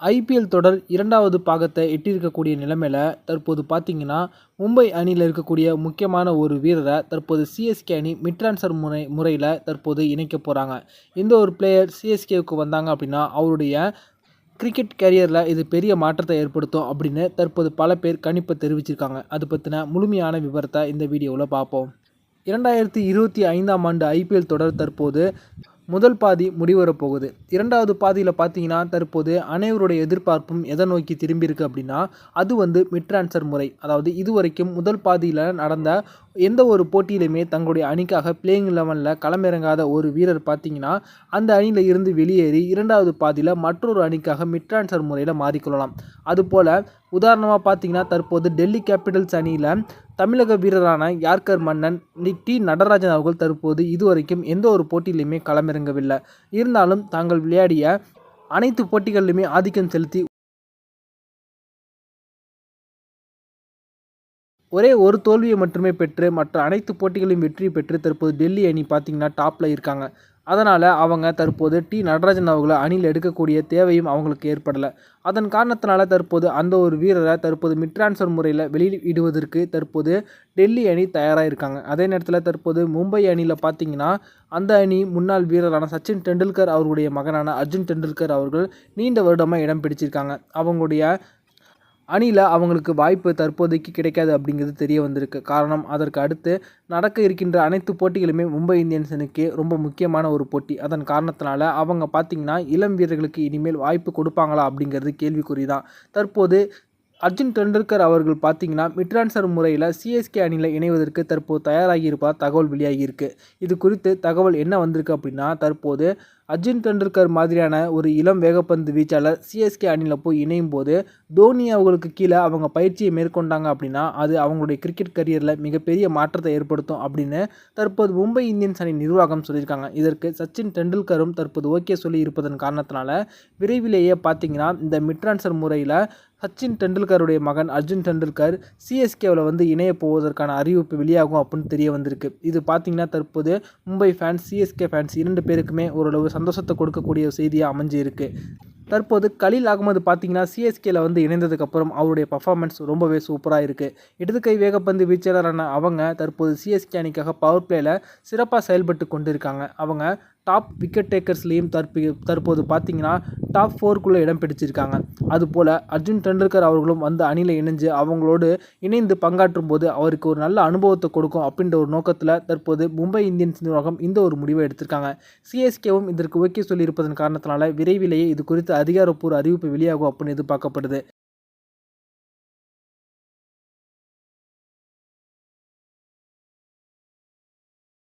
IPL தொடர் இரண்டாவது பாகத்தை எட்டியிருக்கக்கூடிய நிலைமையில் தற்போது பார்த்தீங்கன்னா மும்பை அணியில் இருக்கக்கூடிய முக்கியமான ஒரு வீரரை தற்போது சிஎஸ்கே அணி மிட் ட்ரான்ஸ்ஃபர் முறை முறையில் தற்போது இணைக்க போகிறாங்க இந்த ஒரு பிளேயர் சிஎஸ்கேவுக்கு வந்தாங்க அப்படின்னா அவருடைய கிரிக்கெட் கேரியரில் இது பெரிய மாற்றத்தை ஏற்படுத்தும் அப்படின்னு தற்போது பல பேர் கணிப்பை தெரிவிச்சிருக்காங்க. அது பற்றின முழுமையான விவரத்தை இந்த வீடியோவில் பார்ப்போம். இரண்டாயிரத்தி இருபத்தி ஐந்தாம் ஆண்டு ஐபிஎல் தொடர் தற்போது முதல் பாதி முடிவரப் போகுது. இரண்டாவது பாதியில் பார்த்தீங்கன்னா தற்போது அனைவருடைய எதிர்பார்ப்பும் எதை நோக்கி திரும்பியிருக்கு அப்படின்னா அது வந்து மிட் ட்ரான்ஸ்ஃபர் முறை. அதாவது இதுவரைக்கும் முதல் பாதியில் நடந்த எந்த ஒரு போட்டியிலுமே தங்களுடைய அணிக்காக பிளேயிங் லெவனில் களமிறங்காத ஒரு வீரர் பார்த்தீங்கன்னா அந்த அணியில் இருந்து வெளியேறி இரண்டாவது பாதியில் மற்றொரு அணிக்காக மிட் ட்ரான்ஸ்ஃபர் முறையில் மாறிக்கொள்ளலாம். அதுபோல் உதாரணமாக பார்த்தீங்கன்னா தற்போது டெல்லி கேபிட்டல்ஸ் அணியில் தமிழக வீரரான யார்கர் மன்னன் டி நடராஜன் அவர்கள் தற்போது இதுவரைக்கும் எந்த ஒரு போட்டியிலுமே களமிறங்கவில்லை. இருந்தாலும் தாங்கள் விளையாடிய அனைத்து போட்டிகளிலுமே ஆதிக்கம் செலுத்தி ஒரே ஒரு தோல்வியை மட்டுமே பெற்று மற்ற அனைத்து போட்டிகளையும் வெற்றி பெற்று தற்போது டெல்லி அணி பார்த்தீங்கன்னா டாப்பில் இருக்காங்க. அதனால் அவங்க தற்போது டி. நடராஜன் அவர்களை அணியில் எடுக்கக்கூடிய தேவையும் அவங்களுக்கு ஏற்படலை. அதன் காரணத்தினால தற்போது அந்த ஒரு வீரரை தற்போது மிட் டிரான்ஸ்ஃபர் முறையில் வெளியிடுவதற்கு தற்போது டெல்லி அணி தயாராக இருக்காங்க அதே நேரத்தில் தற்போது மும்பை அணியில் பார்த்தீங்கன்னா அந்த அணி முன்னாள் வீரரான சச்சின் டெண்டுல்கர் அவருடைய மகனான அர்ஜுன் டெண்டுல்கர் அவர்கள் நீண்ட வருடமாக இடம் பிடிச்சிருக்காங்க. அவங்களுடைய அணியில் அவங்களுக்கு வாய்ப்பு தற்போதைக்கு கிடைக்காது அப்படிங்கிறது தெரிய வந்திருக்கு. காரணம் அதற்கு அடுத்து நடக்க இருக்கின்ற அனைத்து போட்டிகளுமே மும்பை இந்தியன்ஸனுக்கு ரொம்ப முக்கியமான ஒரு போட்டி. அதன் காரணத்தினால அவங்க பார்த்திங்கன்னா இளம் வீரர்களுக்கு இனிமேல் வாய்ப்பு கொடுப்பாங்களா அப்படிங்கிறது கேள்விக்குறி தான் தற்போது அர்ஜுன் டெண்டுல்கர் அவர்கள் பார்த்தீங்கன்னா மிட்ரான்சர் முறையில் சிஎஸ்கே அணியில் இணைவதற்கு தற்போது தயாராகி இருப்பதாக தகவல் வெளியாகியிருக்கு. இது குறித்து தகவல் என்ன வந்திருக்கு அப்படின்னா தற்போது அர்ஜுன் டெண்டுல்கர் மாதிரியான ஒரு இளம் வேகப்பந்து வீச்சாளர் சிஎஸ்கே அணியில் போய் இணையும் போது தோனி அவங்களுக்கு கீழே அவங்க பயிற்சியை மேற்கொண்டாங்க அப்படின்னா அது அவங்களுடைய கிரிக்கெட் கரியரில் மிகப்பெரிய மாற்றத்தை ஏற்படுத்தும் அப்படின்னு தற்போது மும்பை இந்தியன்ஸ் அணி நிர்வாகம் சொல்லியிருக்காங்க. இதற்கு சச்சின் டெண்டுல்கரும் தற்போது ஓகே சொல்லி இருப்பதன் காரணத்தினால விரைவிலேயே பார்த்தீங்கன்னா இந்த மிட்ரான்சர் முறையில் சச்சின் டெண்டுல்கருடைய மகன் அர்ஜுன் டெண்டுல்கர் சிஎஸ்கேவில் வந்து இணைய போவதற்கான அறிவிப்பு வெளியாகும் அப்படின்னு தெரிய வந்திருக்கு. இது பார்த்திங்கன்னா தற்போது மும்பை ஃபேன்ஸ் சிஎஸ்கே ஃபேன்ஸ் இரண்டு பேருக்குமே ஓரளவு சந்தோஷத்தை கொடுக்கக்கூடிய செய்தியாக அமைஞ்சிருக்கு. தற்போது கலீல் அகமது பார்த்தீங்கன்னா சிஎஸ்கேல வந்து இணைந்ததுக்கப்புறம் அவருடைய பர்ஃபார்மன்ஸ் ரொம்பவே சூப்பராக இருக்குது இடது கை வேகப்பந்து வீச்சாளரான அவங்க தற்போது சிஎஸ்கே அணிக்காக பவர் பிளேயில் சிறப்பாக செயல்பட்டு கொண்டிருக்காங்க. அவங்க டாப் விக்கெட் டேக்கர்ஸ்லேயும் தற்பி தற்போது பார்த்தீங்கன்னா டாப் ஃபோருக்குள்ளே இடம் பிடிச்சிருக்காங்க. அதுபோல் அர்ஜுன் டெண்டுல்கர் அவர்களும் வந்து அணியில் இணைஞ்சு அவங்களோடு இணைந்து பங்காற்றும் போது அவருக்கு ஒரு நல்ல அனுபவத்தை கொடுக்கும் அப்படின்ற ஒரு நோக்கத்தில் தற்போது மும்பை இந்தியன்ஸ் நிர்வாகம் இந்த ஒரு முடிவை எடுத்திருக்காங்க. சிஎஸ்கேவும் இதற்கு ஓகே சொல்லியிருப்பதன் காரணத்தினால விரைவிலேயே இது குறித்து அதிகாரப்பூர்வ அறிவிப்பு வெளியாகும் அப்படின்னு எதிர்பார்க்கப்படுது.